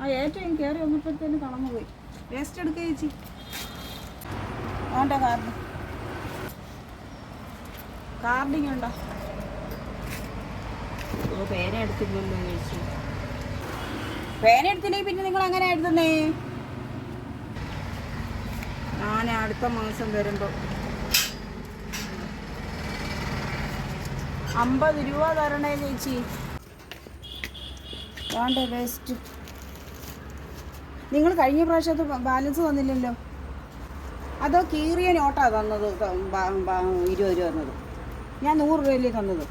ആ ഏറ്റവും കയറി വന്നപ്പോഴത്തേന് കണന്നു പോയി. വേസ്റ്റ് എടുക്കുക ചേച്ചി. വേണ്ട കാർഡ് കാർഡിങ് ഉണ്ടോ? പേന എടുത്തില്ലല്ലോ ചേച്ചി. പേന എടുത്തില്ലെങ്കിൽ പിന്നെ നിങ്ങൾ എങ്ങനെ എഴുതുന്നേ? ഞാൻ അടുത്ത മാസം വരുമ്പോൾ അമ്പത് രൂപ തരണേ ചേച്ചി. വേണ്ട വേസ്റ്റ് നിങ്ങൾ കഴിഞ്ഞ പ്രാവശ്യത്തെ ബാലൻസ് തന്നില്ലല്ലോ. അതോ കീറിയ നോട്ടാ തന്നത് ഇരുപത് രൂപ തന്നത്. ഞാൻ നൂറ് രൂപയിലേ തന്നത്.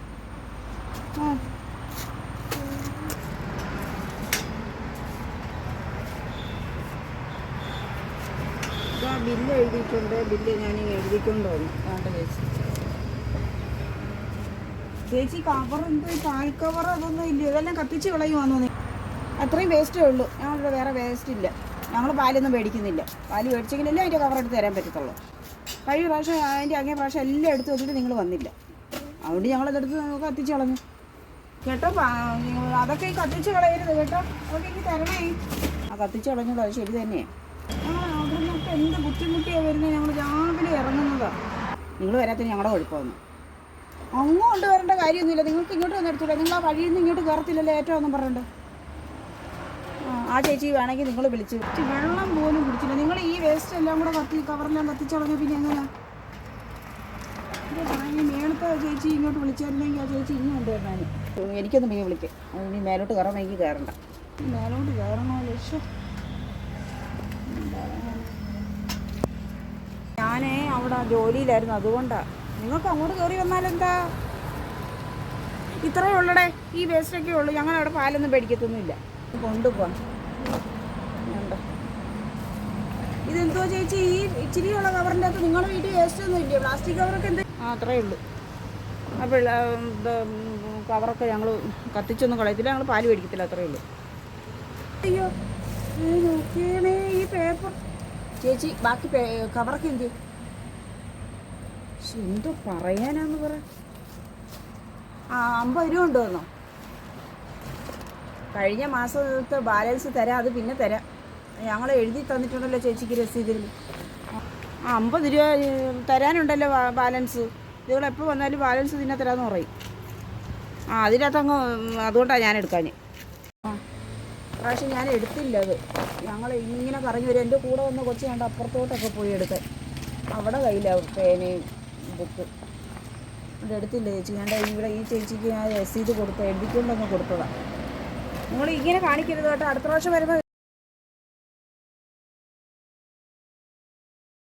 ബില്ല് എഴുതിയിട്ടുണ്ട് ബില്ല് ഞാൻ എഴുതിക്കൊണ്ട് വന്നു വേണ്ട ചേച്ചി. ചേച്ചി കവർ എന്ത് പാൽ കവർ അതൊന്നും ഇല്ല. ഇതെല്ലാം കത്തിച്ച് കളയുവാന്നോ അത്രയും വേസ്റ്റേ ഉള്ളൂ. ഞങ്ങളുടെ വേറെ വേസ്റ്റ് ഇല്ല. ഞങ്ങൾ പാലൊന്നും മേടിക്കുന്നില്ല. പാൽ മേടിച്ചെങ്കിലല്ലേ അതിന്റെ കവർ എടുത്ത് തരാൻ പറ്റത്തുള്ളൂ. കഴിഞ്ഞ പ്രാവശ്യം അതിന്റെ അങ്ങേ പ്രാവശ്യം എല്ലാം എടുത്ത് വെച്ചിട്ട് നിങ്ങൾ വന്നില്ല. അതുകൊണ്ട് ഞങ്ങളതെടുത്ത് കത്തിച്ച് കളഞ്ഞു. കേട്ടോ അതൊക്കെ ഈ കത്തിച്ച് കളയരുത് കേട്ടോ. അതൊക്കെ എനിക്ക് തരണേ. ആ കത്തിച്ച് കളഞ്ഞോളൂ അത് ശരി തന്നെയാണ് ഞങ്ങൾ അവിടെ നിന്നൊക്കെ എന്ത് ബുദ്ധിമുട്ടിയാണ് വരുന്നത് ഞങ്ങൾ രാവിലെ ഇറങ്ങുന്നതാണ് നിങ്ങൾ വരാത്തിന് ഞങ്ങളുടെ കുഴപ്പമൊന്നും. അങ്ങോട്ട് വരേണ്ട കാര്യമൊന്നുമില്ല. നിങ്ങൾക്ക് ഇങ്ങോട്ട് വന്നെടുത്തില്ല നിങ്ങൾ ആ വഴിയിൽ നിന്ന് ഇങ്ങോട്ട് കയറത്തില്ലല്ലോ ഏറ്റവും ഒന്നും പറയണ്ട ആ, ചേച്ചി വേണമെങ്കിൽ നിങ്ങൾ വിളിച്ച്. വെള്ളം പോലും കുടിച്ചില്ല. നിങ്ങൾ ഈ വേസ്റ്റ് എല്ലാം കൂടെ കത്തി കവറെല്ലാം കത്തിച്ചളഞ്ഞ പിന്നെ എങ്ങനെയാ ഇത് പറഞ്ഞ് മേളത്തെ ചേച്ചി ഇങ്ങോട്ട് വിളിച്ചായിരുന്നെങ്കിൽ ആ ചേച്ചി ഇന്ന് കൊണ്ടുവരണേ എനിക്കൊന്നും പിന്നെ വിളിക്കാം. നീ ഇനി മേലോട്ട് കയറാൻ എനിക്ക് കയറണ്ട. മേലോട്ട് കയറണോ ലക്ഷ്യം ഞാനേ അവിടെ ജോലിയിലായിരുന്നു. അതുകൊണ്ടാ. നിങ്ങൾക്ക് അങ്ങോട്ട് കയറി വന്നാലെന്താ ഇത്രേ ഉള്ളടേ. ഈ വേസ്റ്റൊക്കെ ഉള്ളൂ. ഞങ്ങൾ അവിടെ പാലൊന്നും പേടിക്കത്തൊന്നുമില്ല കൊണ്ടുപോവാം വേണ്ട ഇതെന്തോ ചേച്ചി ഈ ഇച്ചിരിയുള്ള കവറിന്റെ അകത്ത് നിങ്ങളുടെ വീട്ടിൽ വേസ്റ്റ് ഒന്നും ഇല്ലേ പ്ലാസ്റ്റിക് കവറൊക്കെ എന്ത് ആ അത്രയേ ഉള്ളൂ. അപ്പോൾ കവറൊക്കെ ഞങ്ങൾ കത്തിച്ചൊന്നും കളയത്തില്ല. ഞങ്ങൾ പാൽ മേടിക്കത്തില്ല അത്രേ ഉള്ളൂ. അയ്യോ നോക്കിയണേ ഈ പേപ്പർ ചേച്ചി ബാക്കി കവറൊക്കെ എന്ത്? എന്തോ പറയാനാന്ന് പറ. ആ അമ്പത് രൂപ ഉണ്ടോന്നോ കഴിഞ്ഞ മാസത്തെ ബാലൻസ് തരാം അത് പിന്നെ തരാം. ഞങ്ങൾ എഴുതി തന്നിട്ടുണ്ടല്ലോ ചേച്ചിക്ക് രസീതിൽ ആ അമ്പത് രൂപ തരാനുണ്ടല്ലോ ബാലൻസ്. നിങ്ങൾ എപ്പോൾ വന്നാലും ബാലൻസ് പിന്നെ തരാമെന്ന് പറയും. ആ അതിനകത്ത് അങ്ങ് അതുകൊണ്ടാണ് ഞാൻ എടുക്കാൻ ആ പ്രാവശ്യം ഞാൻ എടുത്തില്ല അത്. ഞങ്ങൾ ഇങ്ങനെ പറഞ്ഞു വരും എന്റെ കൂടെ വന്ന കൊച്ചു കണ്ട് അപ്പുറത്തോട്ടൊക്കെ പോയി എടുക്കാൻ. അവിടെ കയ്യിലാവും പേനയും ബുക്ക്. ഇത് എടുത്തില്ല ചേച്ചി. ഞാൻ ഇവിടെ ഈ ചേച്ചിക്ക് ഞാൻ രസീത് കൊടുത്ത് എഴുതിക്കൊണ്ടങ്ങ് കൊടുത്തതാണ് നിങ്ങൾ ഇങ്ങനെ കാണിക്കരുത് കേട്ടോ. അടുത്ത പ്രാവശ്യം വരുമ്പോൾ